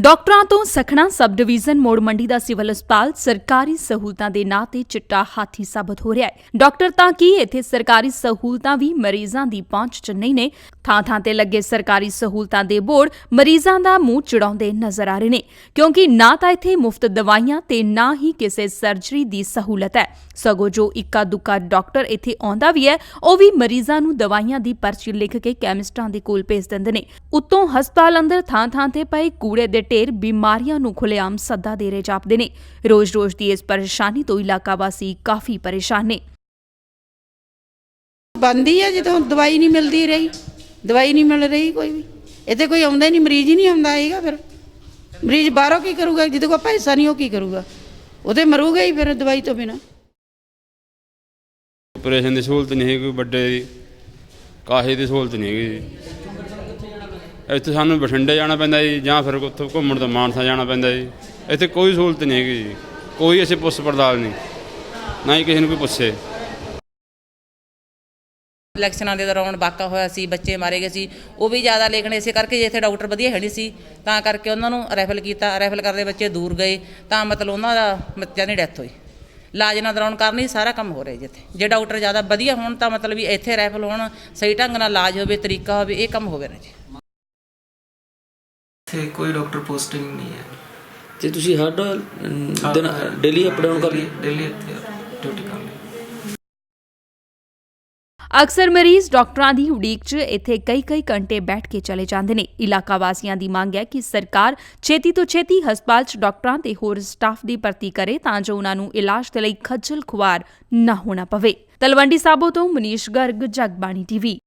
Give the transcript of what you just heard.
ਡਾਕਟਰਾਂ ਤੋਂ ਸਖਣਾ sub division ਮੋੜ ਮੰਡੀ ਦਾ ਸਿਵਲ ਹਸਪਤਾਲ ਸਰਕਾਰੀ ਸਹੂਲਤਾਂ ਦੇ ਨਾਂ ਤੇ ਚਿੱਟਾ ਹਾਥੀ ਸਾਬਤ ਹੋ ਰਿਹਾ ਹੈ। ਡਾਕਟਰ, ਤਾਂ ਕੀ ਇੱਥੇ ਸਰਕਾਰੀ ਸਹੂਲਤਾਂ ਵੀ ਮਰੀਜ਼ਾਂ ਦੀ ਪਹੁੰਚ 'ਚ ਨਹੀਂ ਨੇ? ਥਾਂ ਥਾਂ ਤੇ ਲੱਗੇ ਸਰਕਾਰੀ ਸਹੂਲਤਾਂ ਦੇ ਬੋਰਡ ਮਰੀਜ਼ਾਂ ਦਾ ਮੂੰਹ ਚੜਾਉਂਦੇ ਨਜ਼ਰ ਆ ਰਹੇ ਨੇ। ਕਿਉਂਕਿ ਨਾ ਤਾਂ ਇੱਥੇ ਮੁਫਤ ਦਵਾਈਆਂ ਤੇ ਨਾ ਹੀ ਕਿਸੇ ਸਰਜਰੀ ਦੀ ਸਹੂਲਤ ਹੈ। ਸਗੋਂ ਜੋ ਇੱਕਾ ਦੁੱਕਾ ਡਾਕਟਰ ਇੱਥੇ ਆਉਂਦਾ ਵੀ ਹੈ, ਉਹ ਵੀ ਮਰੀਜ਼ਾਂ ਨੂੰ ਦਵਾਈਆਂ ਦੀ ਪਰਚੀ ਲਿਖ ਕੇ ਕੈਮਿਸਟਾਂ ਦੇ ਕੋਲ ਭੇਜ ਦਿੰਦੇ ਨੇ। ਉਤੋਂ ਹਸਪਤਾਲ ਅੰਦਰ ਥਾਂ-ਥਾਂ ਤੇ ਪਏ ਕੂੜੇ ਦੇ ਢੇਰ ਬਿਮਾਰੀਆਂ ਨੂੰ ਖੁੱਲੇਆਮ ਸੱਦਾ ਦੇ ਰਹੇ ਜਾਪਦੇ ਨੇ। ਰੋਜ਼-ਰੋਜ਼ ਦੀ ਇਸ ਪਰੇਸ਼ਾਨੀ ਤੋਂ ਇਲਾਕਾ ਵਾਸੀ ਕਾਫੀ ਪਰੇਸ਼ਾਨ ਨੇ। ਬੰਦੀ ਹੈ ਜਦੋਂ ਦਵਾਈ ਨਹੀਂ ਮਿਲਦੀ ਰਹੀ। ਦਵਾਈ ਨਹੀਂ ਮਿਲ ਰਹੀ ਕੋਈ ਵੀ। ਇੱਥੇ ਕੋਈ ਆਉਂਦਾ ਹੀ ਨਹੀਂ ਮਰੀਜ਼ ਹੀ ਨਹੀਂ ਆਉਂਦਾ ਹੈਗਾ ਫਿਰ। ਮਰੀਜ਼ ਬਾਹਰੋਂ ਕੀ ਕਰੂਗਾ ਜਿਹਦੇ ਕੋਲ ਪੈਸਾ ਨਹੀਂ ਉਹ ਕੀ ਕਰੂਗਾ? ਉਹਦੇ ਮਰੂਗਾ ਹੀ ਫਿਰ ਦਵਾਈ ਤੋਂ ਬਿਨਾ। ਆਪਰੇਸ਼ਨ ਦੀ ਸਹੂਲਤ ਨਹੀਂ ਹੈਗੀ ਕੋਈ ਵੱਡੇ ਦੀ ਕਾਹੇ ਦੀ ਸਹੂਲਤ ਨਹੀਂ ਹੈਗੀ ਜੀ। ਇੱਥੇ ਸਾਨੂੰ ਬਠਿੰਡੇ ਜਾਣਾ ਪੈਂਦਾ ਜੀ, ਜਾਂ ਫਿਰ ਉੱਥੋਂ ਘੁੰਮਣ ਤੋਂ ਮਾਨਸਾ ਜਾਣਾ ਪੈਂਦਾ ਜੀ। ਇੱਥੇ ਕੋਈ ਸਹੂਲਤ ਨਹੀਂ ਹੈਗੀ ਜੀ। ਕੋਈ ਅਸੀਂ ਪੁੱਛ ਪੜਤਾਲ ਨਹੀਂ। ਨਾ ਹੀ ਕਿਸੇ ਨੂੰ ਕੋਈ ਪੁੱਛੇ। ਇਲੈਕਸ਼ਨਾਂ ਦੇ ਦੌਰਾਨ ਵਾਕਾ ਹੋਇਆ ਸੀ, ਬੱਚੇ ਮਾਰੇ ਗਏ ਸੀ। ਉਹ ਵੀ ਜ਼ਿਆਦਾ ਲੇਕਿਨ ਇਸੇ ਕਰਕੇ ਜੇ ਇੱਥੇ ਡਾਕਟਰ ਵਧੀਆ ਹੈ ਨਹੀਂ ਸੀ, ਤਾਂ ਕਰਕੇ ਉਹਨਾਂ ਨੂੰ ਰੈਫਲ ਕੀਤਾ। ਰੈਫਲ ਕਰਦੇ ਬੱਚੇ ਦੂਰ ਗਏ, ਤਾਂ ਮਤਲਬ ਉਹਨਾਂ ਦਾ ਬੱਚਿਆਂ ਦੀ ਡੈਥ ਹੋਈ। ਇਲਾਜ ਨਾਲ ਦੌਰਾਨ ਹੀ ਸਾਰਾ ਕੰਮ ਹੋ ਰਿਹਾ ਜਿੱਥੇ ਜੇ ਡਾਕਟਰ ਜ਼ਿਆਦਾ ਵਧੀਆ ਹੋਣ, ਤਾਂ ਮਤਲਬ ਵੀ ਇੱਥੇ ਰੈਫਲ ਹੋਣ, ਸਹੀ ਢੰਗ ਨਾਲ ਇਲਾਜ ਹੋਵੇ, ਤਰੀਕਾ ਹੋਵੇ, ਇਹ ਕੰਮ ਹੋਵੇ ਨਾ ਜੀ। ਇੱਥੇ ਕੋਈ ਡਾਕਟਰ ਪੋਸਟਿੰਗ ਨਹੀਂ ਹੈ। ਤੇ ਤੁਸੀਂ ਹਰ ਦਿਨ ਡੇਲੀ ਅਪ ਡਾਊਨ ਕਰਦੇ ਡੇਲੀ ਇੱਥੇ ਡਿਊਟੀ ਕਰ ਲਈ। ਅਕਸਰ ਮਰੀਜ਼ ਡਾਕਟਰਾਂ ਦੀ ਉਡੀਕ 'ਚ ਇੱਥੇ ਕਈ-ਕਈ ਘੰਟੇ ਬੈਠ ਕੇ ਚਲੇ ਜਾਂਦੇ ਨੇ। ਇਲਾਕਾ ਵਾਸੀਆਂ ਦੀ ਮੰਗ ਹੈ ਕਿ ਸਰਕਾਰ ਛੇਤੀ ਤੋਂ ਛੇਤੀ ਹਸਪਤਾਲ 'ਚ ਡਾਕਟਰਾਂ ਤੇ ਹੋਰ ਸਟਾਫ ਦੀ ਭਰਤੀ ਕਰੇ ਤਾਂ ਜੋ ਉਹਨਾਂ ਨੂੰ ਇਲਾਜ ਦੇ ਲਈ ਖੱਜਲ ਖੁਆਰ ਨਾ ਹੋਣਾ ਪਵੇ। ਤਲਵੰਡੀ ਸਾਬੋ ਤੋਂ ਮਨੀਸ਼ ਗਰਗ ਜਗਬਾਣੀ ਟੀਵੀ।